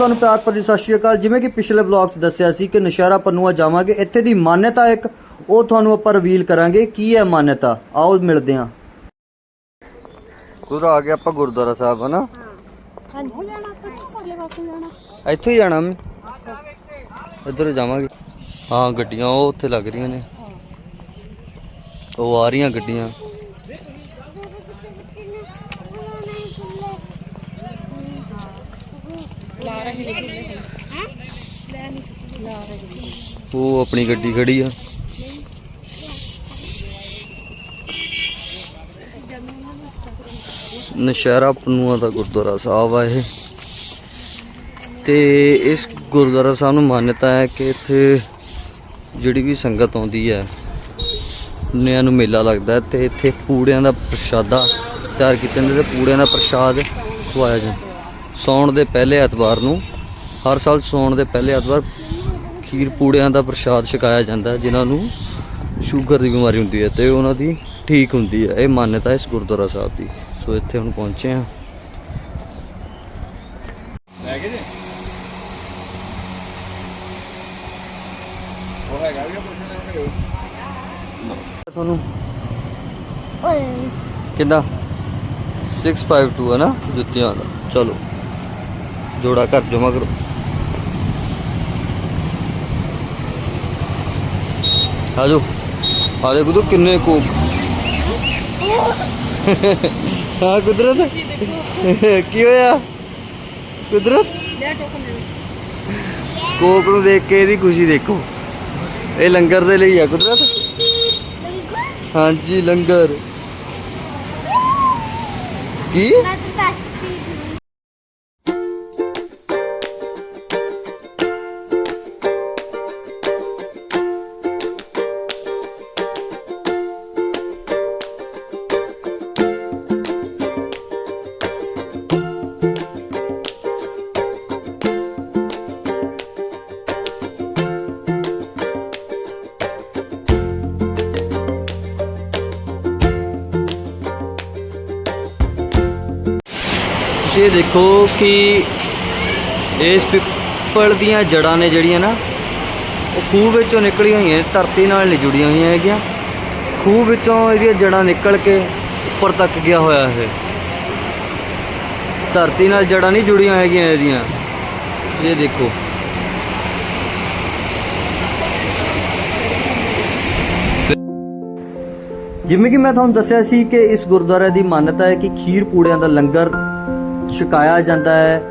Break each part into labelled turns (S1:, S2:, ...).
S1: ਤੁਹਾਨੂੰ ਪਿਆਰ ਭਰੀ ਸਤਿ ਸ਼੍ਰੀ ਅਕਾਲ। ਜਿਵੇਂ ਕਿ ਪਿਛਲੇ ਵਲੌਗ 'ਚ ਦੱਸਿਆ ਸੀ ਕਿ ਨਸ਼ਹਿਰਾ ਪੰਨੂਆ ਜਾਵਾਂਗੇ ਇੱਥੇ ਦੀ ਮਾਨਯਤਾ ਇੱਕ ਉਹ ਤੁਹਾਨੂੰ ਆਪਾਂ ਰਿਵੀਲ ਕਰਾਂਗੇ ਕੀ ਹੈ ਮਾਨਯਤਾ ਆਓ ਮਿਲਦੇ ਹਾਂ। ਗੁਰੂ ਆ ਗਿਆ ਆਪਾਂ ਗੁਰਦੁਆਰਾ ਸਾਹਿਬ ਹਨਾ?
S2: ਹਾਂਜੀ।
S1: ਇੱਥੋਂ ਹੀ ਜਾਣਾ ਮੈਂ ਇੱਧਰ ਜਾਵਾਂਗੇ। ਹਾਂ ਗੱਡੀਆਂ ਉਹ ਉੱਥੇ ਲੱਗ ਰਹੀਆਂ ਨੇ। ਉਹ ਆ ਰਹੀਆਂ ਗੱਡੀਆਂ। ਉਹ ਆਪਣੀ ਗੱਡੀ ਖੜੀ ਆ। ਨਸ਼ਹਿਰਾ ਪਨੂਆ ਦਾ ਗੁਰਦੁਆਰਾ ਸਾਹਿਬ ਆ ਇਹ। ਤੇ ਇਸ ਗੁਰਦੁਆਰਾ ਸਾਹਿਬ ਨੂੰ ਮਾਨਤਾ ਹੈ ਕਿ ਇੱਥੇ ਜਿਹੜੀ ਵੀ ਸੰਗਤ ਆਉਂਦੀ ਹੈ, ਨਿਆਂ ਨੂੰ ਮੇਲਾ ਲੱਗਦਾ ਹੈ ਤੇ ਇੱਥੇ ਪੂੜਿਆਂ ਦਾ ਪ੍ਰਸ਼ਾਦਾ ਤਿਆਰ ਕੀਤੇ ਜਾਂਦੇ ਤੇ ਪੂੜਿਆਂ ਦਾ ਪ੍ਰਸ਼ਾਦ ਖਵਾਇਆ ਜਾਂਦਾ। ਸੌਣ ਦੇ ਪਹਿਲੇ ਐਤਵਾਰ ਨੂੰ ਹਰ ਸਾਲ ਸੌਣ ਦੇ ਪਹਿਲੇ ਐਤਵਾਰ ਖੀਰ ਪੂੜਿਆਂ ਦਾ ਪ੍ਰਸ਼ਾਦ ਛਕਾਇਆ ਜਾਂਦਾ ਜਿਨ੍ਹਾਂ ਨੂੰ ਸ਼ੂਗਰ ਦੀ ਬਿਮਾਰੀ ਹੁੰਦੀ ਹੈ ਤੇ ਉਹਨਾਂ ਦੀ ਠੀਕ ਹੁੰਦੀ ਹੈ। ਇਹ ਮਾਨਤਾ ਇਸ ਗੁਰਦੁਆਰਾ ਸਾਹਿਬ ਦੀ। ਸੋ ਇੱਥੇ ਹੁਣ ਪਹੁੰਚੇ ਹਾਂ।
S3: ਲੈ ਕੇ ਜੇ। ਉਹ ਹੈਗਾ ਵੀ ਪੁੱਛਣਾ ਕਰਿਓ
S1: ਤੁਹਾਨੂੰ
S2: ਓਏ।
S1: ਕਿੰਨਾ 652 ਹੈ ਨਾ ਜੁੱਤੀਆਂ ਦਾ। ਚਲੋ। ਜੋੜਾ ਘਰ ਜਮਾ ਕਰੋ ਆਜੋ ਆ ਦੇਖੋ ਤੂੰ ਕਿੰਨੇ ਕੋਕ ਹਾਂ ਕੁਦਰਤ। ਕੀ ਹੋਇਆ? ਕੁਦਰਤ।
S2: ਦੇ
S1: ਕੋਕ ਨੂੰ ਦੇਖ ਕੇ ਇਹਦੀ ਖੁਸ਼ੀ ਦੇਖੋ। ਇਹ ਲੰਗਰ ਦੇ ਲਈ ਆ ਕੁਦਰਤ। ਹਾਂਜੀ ਲੰਗਰ। ਕੀ?
S2: ਮੈਂ
S1: ਤੁਸੀਂ ਇਹ ਦੇਖੋ ਕਿ ਇਸ ਪਿੱਪਲ ਦੀਆਂ ਜੜਾਂ ਨੇ ਜਿਹੜੀਆਂ ਨਾ, ਉਹ ਖੂਹ ਵਿੱਚੋਂ ਨਿਕਲੀਆਂ ਹੋਈਆਂ ਧਰਤੀ ਨਾਲ ਨਹੀਂ ਜੁੜੀਆਂ ਹੋਈਆਂ ਹੈਗੀਆਂ। ਖੂਹ ਵਿੱਚੋਂ ਇਹਦੀਆਂ ਜੜਾਂ ਨਿਕਲ ਕੇ ਉੱਪਰ ਤੱਕ ਗਿਆ ਹੋਇਆ ਹੈ ਧਰਤੀ ਨਾਲ ਜੜਾਂ ਨਹੀਂ ਜੁੜੀਆਂ ਹੈਗੀਆਂ ਇਹਦੀਆਂ। ਇਹ ਦੇਖੋ। ਜਿਵੇਂ ਕਿ ਮੈਂ ਤੁਹਾਨੂੰ ਦੱਸਿਆ ਸੀ ਕਿ ਇਸ ਗੁਰਦੁਆਰੇ ਦੀ ਮਾਨਤਾ ਹੈ ਕਿ ਖੀਰ ਪੂੜਿਆਂ ਦਾ ਲੰਗਰ ਛਕਾਇਆ ਜਾਂਦਾ ਹੈ।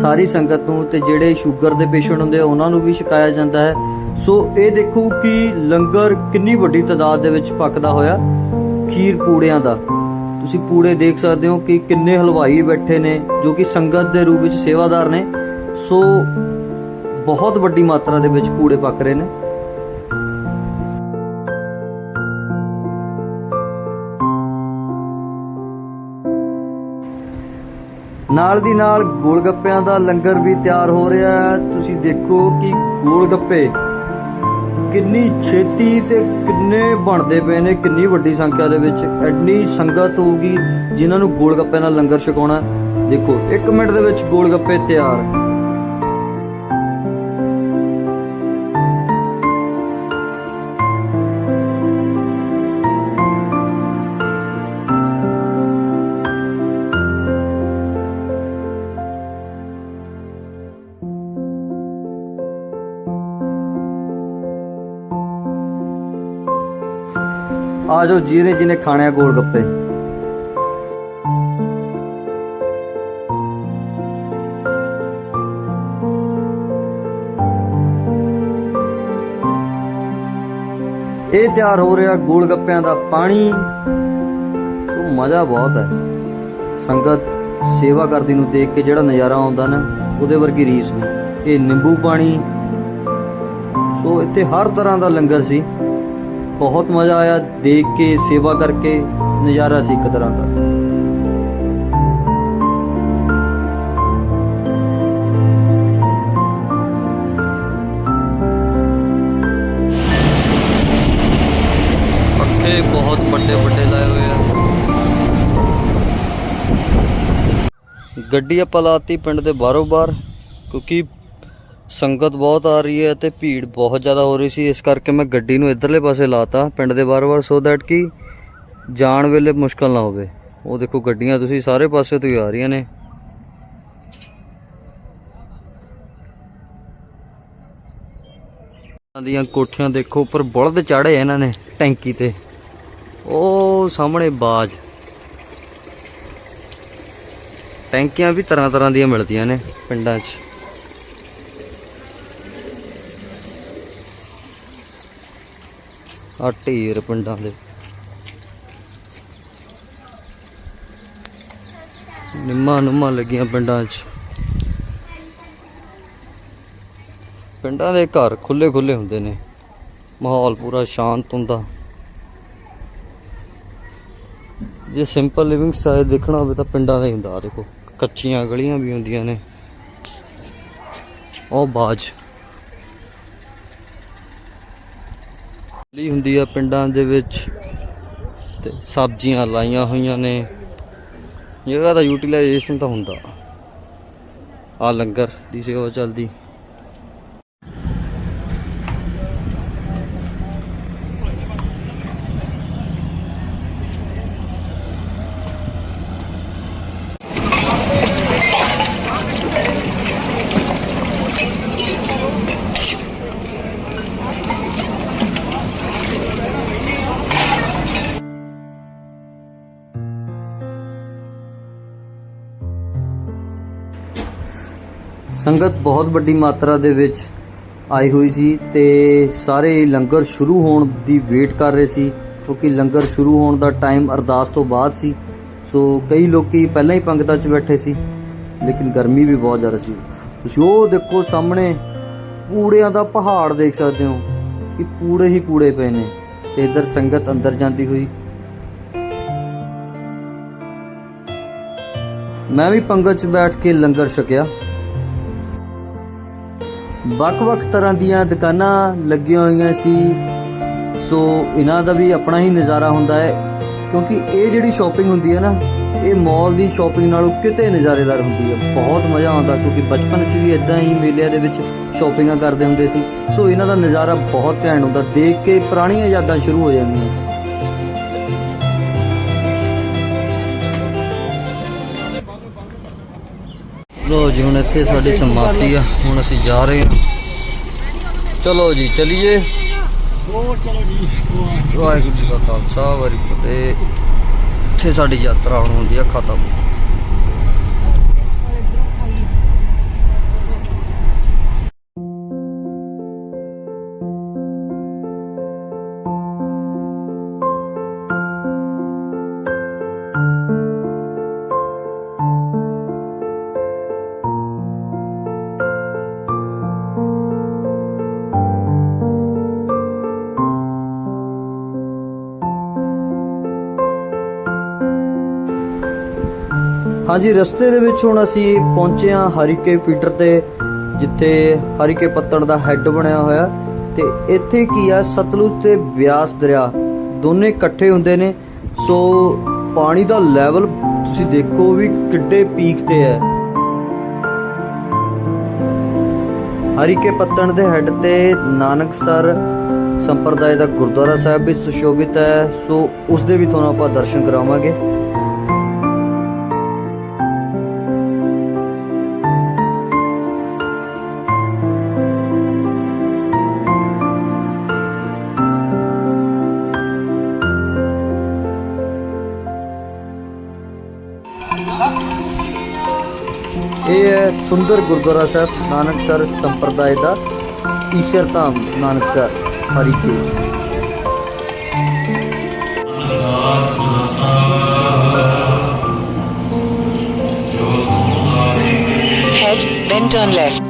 S1: ਸਾਰੀ ਸੰਗਤ ਨੂੰ ਤੇ ਜਿਹੜੇ ਸ਼ੂਗਰ ਦੇ ਪੇਸ਼ੈਂਟ ਹੁੰਦੇ ਉਹਨਾਂ ਨੂੰ ਵੀ ਛਕਾਇਆ ਜਾਂਦਾ ਹੈ। ਸੋ ਇਹ ਦੇਖੋ ਕਿ ਲੰਗਰ ਕਿੰਨੀ ਵੱਡੀ ਤਾਦਾਦ ਦੇ ਵਿੱਚ ਪੱਕਦਾ ਹੋਇਆ ਖੀਰ ਪੂੜਿਆਂ ਦਾ। ਤੁਸੀਂ ਪੂੜੇ ਦੇਖ ਸਕਦੇ ਹੋ ਕਿ ਕਿੰਨੇ ਹਲਵਾਈ ਬੈਠੇ ਨੇ, ਜੋ ਕਿ ਸੰਗਤ ਦੇ ਰੂਪ ਵਿੱਚ ਸੇਵਾਦਾਰ ਨੇ। ਸੋ ਬਹੁਤ ਵੱਡੀ ਮਾਤਰਾ ਦੇ ਵਿੱਚ ਪੂੜੇ ਪੱਕ ਰਹੇ ਨੇ। ਨਾਲ ਦੀ ਨਾਲ ਗੋਲਗੱਪਿਆਂ ਦਾ ਲੰਗਰ ਵੀ ਤਿਆਰ ਹੋ ਰਿਹਾ ਹੈ। ਤੁਸੀਂ ਦੇਖੋ ਕਿ ਗੋਲਗੱਪੇ ਕਿੰਨੀ ਛੇਤੀ ਤੇ ਕਿੰਨੇ ਬਣਦੇ ਪਏ ਨੇ, ਕਿੰਨੀ ਵੱਡੀ ਸੰਖਿਆ ਦੇ ਵਿੱਚ। ਐਡੀ ਸੰਗਤ ਹੋਊਗੀ ਜਿਨ੍ਹਾਂ ਨੂੰ ਗੋਲ ਨਾਲ ਲੰਗਰ ਛਕਾਉਣਾ ਦੇਖੋ 1 ਮਿੰਟ ਦੇ ਵਿੱਚ ਗੋਲਗੱਪੇ ਤਿਆਰ। ਆ ਜਾਓ ਜਿਹਨੇ ਜਿਹਨੇ ਖਾਣੇ ਆ ਗੋਲ ਗੱਪੇ। ਇਹ ਤਿਆਰ ਹੋ ਰਿਹਾ ਗੋਲ ਗੱਪਿਆਂ ਦਾ ਪਾਣੀ। ਸੋ ਮਜ਼ਾ ਬਹੁਤ ਹੈ। ਸੰਗਤ ਸੇਵਾ ਕਰਦੀ ਨੂੰ ਦੇਖ ਕੇ ਜਿਹੜਾ ਨਜ਼ਾਰਾ ਆਉਂਦਾ ਨਾ, ਉਹਦੇ ਵਰਗੀ ਰੀਸ ਨਹੀਂ। ਇਹ ਨਿੰਬੂ ਪਾਣੀ। ਸੋ ਇੱਥੇ ਹਰ ਤਰ੍ਹਾਂ ਦਾ ਲੰਗਰ ਸੀ। ਬਹੁਤ ਮਜ਼ਾ ਆਇਆ ਦੇਖ ਕੇ, ਸੇਵਾ ਕਰਕੇ, ਨਜ਼ਾਰਾ ਸੀ ਇੱਕ ਤਰ੍ਹਾਂ ਦਾ। ਪੱਖੇ ਬਹੁਤ ਵੱਡੇ ਵੱਡੇ ਲਾਏ ਹੋਏ ਆ। ਗੱਡੀ ਆਪਾਂ ਲਾਤੀ ਪਿੰਡ ਦੇ ਬਾਹਰੋਂ ਬਾਹਰ, ਕਿਉਂਕਿ ਸੰਗਤ ਬਹੁਤ ਆ ਰਹੀ ਹੈ ਤੇ ਭੀੜ ਬਹੁਤ ਜ਼ਿਆਦਾ ਹੋ ਰਹੀ ਸੀ। ਇਸ ਕਰਕੇ ਮੈਂ ਗੱਡੀ ਨੂੰ ਇਧਰਲੇ ਪਾਸੇ ਲਾਤਾ। ਪਿੰਡ ਦੇ ਬਾਰ-ਬਾਰ ਸੋ ਦੈਟ ਕਿ ਜਾਣ ਵੇਲੇ ਮੁਸ਼ਕਲ ਨਾ ਹੋਵੇ। ਉਹ ਦੇਖੋ ਗੱਡੀਆਂ ਤੁਸੀਂ ਸਾਰੇ ਪਾਸੇ ਤੋਂ ਹੀ ਆ ਰਹੀਆਂ ਨੇ। ਦੀਆਂ ਕੋਠੀਆਂ ਦੇਖੋ, ਉੱਪਰ ਬੁਲਦ ਚਾੜੇ ਇਹਨਾਂ ਨੇ ਟੈਂਕੀ ਤੇ। ਉਹ ਸਾਹਮਣੇ ਬਾਜ। ਟੈਂਕੀਆਂ ਵੀ ਤਰ੍ਹਾਂ ਤਰ੍ਹਾਂ ਦੀਆਂ ਮਿਲਦੀਆਂ ਨੇ ਪਿੰਡਾਂ 'ਚ। ਆ ਢੇਰ ਪਿੰਡਾਂ ਦੇ। ਨਿੰਮਾ ਨੁੰਮਾਂ ਲੱਗੀਆਂ ਪਿੰਡਾਂ 'ਚ। ਪਿੰਡਾਂ ਦੇ ਘਰ ਖੁੱਲੇ ਖੁੱਲੇ ਹੁੰਦੇ ਨੇ। ਮਾਹੌਲ ਪੂਰਾ ਸ਼ਾਂਤ ਹੁੰਦਾ। ਜੇ ਸਿੰਪਲ ਲਿਵਿੰਗ ਸਟਾਈਲ ਦੇਖਣਾ ਹੋਵੇ ਤਾਂ ਪਿੰਡਾਂ ਦਾ ਹੀ ਹੁੰਦਾ। ਦੇਖੋ, ਕੱਚੀਆਂ ਗਲੀਆਂ ਵੀ ਹੁੰਦੀਆਂ ਨੇ। ਉਹ ਬਾਜ। ਲਈ ਹੁੰਦੀ ਆ ਪਿੰਡਾਂ ਦੇ ਵਿੱਚ। ਤੇ ਸਬਜ਼ੀਆਂ ਲਾਈਆਂ ਹੋਈਆਂ ਨੇ। ਜਗ੍ਹਾ ਦਾ ਯੂਟੀਲਾਈਜੇਸ਼ਨ ਤਾਂ ਹੁੰਦਾ। ਆ ਲੰਗਰ ਦੀ ਸੇਵਾ ਚੱਲਦੀ। ਸੰਗਤ ਬਹੁਤ ਵੱਡੀ ਮਾਤਰਾ ਦੇ ਵਿੱਚ ਆਈ ਹੋਈ ਸੀ ਤੇ ਸਾਰੇ ਲੰਗਰ ਸ਼ੁਰੂ ਹੋਣ ਦੀ ਵੇਟ ਕਰ ਰਹੇ ਸੀ, ਕਿਉਂਕਿ ਲੰਗਰ ਸ਼ੁਰੂ ਹੋਣ ਦਾ ਟਾਈਮ ਅਰਦਾਸ ਤੋਂ ਬਾਅਦ ਸੀ। ਸੋ ਕਈ ਲੋਕੀ ਪਹਿਲਾਂ ਹੀ ਪੰਗਤਾਂ 'ਚ ਬੈਠੇ ਸੀ, ਲੇਕਿਨ ਗਰਮੀ ਵੀ ਬਹੁਤ ਜ਼ਿਆਦਾ ਸੀ। ਤੁਸੀਂ ਉਹ ਦੇਖੋ ਸਾਹਮਣੇ ਕੂੜਿਆਂ ਦਾ ਪਹਾੜ ਦੇਖ ਸਕਦੇ ਹੋ, ਕਿ ਕੂੜੇ ਹੀ ਕੂੜੇ ਪਏ ਨੇ ਤੇ ਇਧਰ ਸੰਗਤ ਅੰਦਰ ਜਾਂਦੀ ਹੋਈ। ਮੈਂ ਵੀ ਪੰਗਤ 'ਚ ਬੈਠ ਕੇ ਲੰਗਰ ਛਕਿਆ। ਵੱਖ-ਵੱਖ ਤਰ੍ਹਾਂ ਦੀਆਂ ਦੁਕਾਨਾਂ ਲੱਗੀਆਂ ਹੋਈਆਂ ਸੀ। ਸੋ ਇਹਨਾਂ ਦਾ ਵੀ ਆਪਣਾ ਹੀ ਨਜ਼ਾਰਾ ਹੁੰਦਾ ਹੈ, ਕਿਉਂਕਿ ਇਹ ਜਿਹੜੀ ਸ਼ਾਪਿੰਗ ਹੁੰਦੀ ਹੈ ਨਾ, ਇਹ ਮਾਲ ਦੀ ਸ਼ਾਪਿੰਗ ਨਾਲੋਂ ਕਿਤੇ ਨਜ਼ਾਰੇਦਾਰ ਹੁੰਦੀ ਹੈ। ਬਹੁਤ ਮਜ਼ਾ ਆਉਂਦਾ, ਕਿਉਂਕਿ ਬਚਪਨ 'ਚ ਵੀ ਇਦਾਂ ਹੀ ਮੇਲਿਆਂ ਦੇ ਵਿੱਚ ਸ਼ਾਪਿੰਗਾਂ ਕਰਦੇ ਹੁੰਦੇ ਸੀ। ਸੋ ਇਹਨਾਂ ਦਾ ਨਜ਼ਾਰਾ ਬਹੁਤ ਘੈਂਟ ਹੁੰਦਾ, ਦੇਖ ਕੇ ਪੁਰਾਣੀਆਂ ਯਾਦਾਂ ਸ਼ੁਰੂ ਹੋ ਜਾਂਦੀਆਂ। ਲੋ ਜੀ, ਹੁਣ ਇੱਥੇ ਸਾਡੀ ਸਮਾਪਤੀ ਆ। ਹੁਣ ਅਸੀਂ ਜਾ ਰਹੇ ਹਾਂ। ਚਲੋ ਜੀ, ਚਲਿਏ। ਵਾਹਿਗੁਰੂ ਜੀ ਕਾ ਖਾਲਸਾ, ਵਾਹਿਗੁਰੂ ਫਤਿਹ। ਇੱਥੇ ਸਾਡੀ ਯਾਤਰਾ ਹੁਣ ਹੁੰਦੀ ਆ ਖਤਮ। ਹਾਂਜੀ, ਰਸਤੇ ਦੇ ਵਿੱਚ ਹੁਣ ਅਸੀਂ ਪਹੁੰਚੇ ਹਾਂ ਹਰੀਕੇ ਫੀਡਰ ਤੇ, ਜਿੱਥੇ ਹਰੀਕੇ ਪੱਤਣ ਦਾ ਹੈੱਡ ਬਣਿਆ ਹੋਇਆ। ਤੇ ਇੱਥੇ ਕੀ ਆ, ਸਤਲੁਜ ਤੇ ਬਿਆਸ ਦਰਿਆ, ਦੋਨੇ ਇਕੱਠੇ ਹੁੰਦੇ ਨੇ। ਸੋ ਪਾਣੀ ਦਾ ਲੈਵਲ ਤੁਸੀਂ ਦੇਖੋ ਵੀ ਕਿੱਡੇ ਪੀਕ ਤੇ ਹੈ। ਹਰੀਕੇ ਪੱਤਣ ਦੇ ਹੈੱਡ ਤੇ ਨਾਨਕਸਰ ਸੰਪਰਦਾਇ ਦਾ ਗੁਰਦੁਆਰਾ ਸਾਹਿਬ ਵੀ ਸੁਸ਼ੋਭਿਤ ਹੈ। ਸੋ ਉਸ ਦੇ ਵੀ ਤੁਹਾਨੂੰ ਆਪਾਂ ਦਰਸ਼ਨ ਕਰਾਵਾਂਗੇ। ਸੁੰਦਰ ਗੁਰਦੁਆਰਾ ਸਾਹਿਬ ਨਾਨਕਸਰ ਸੰਪਰਦਾਇ ਦਾ Ishar Dham Nanaksar Harike
S4: Head, then turn left.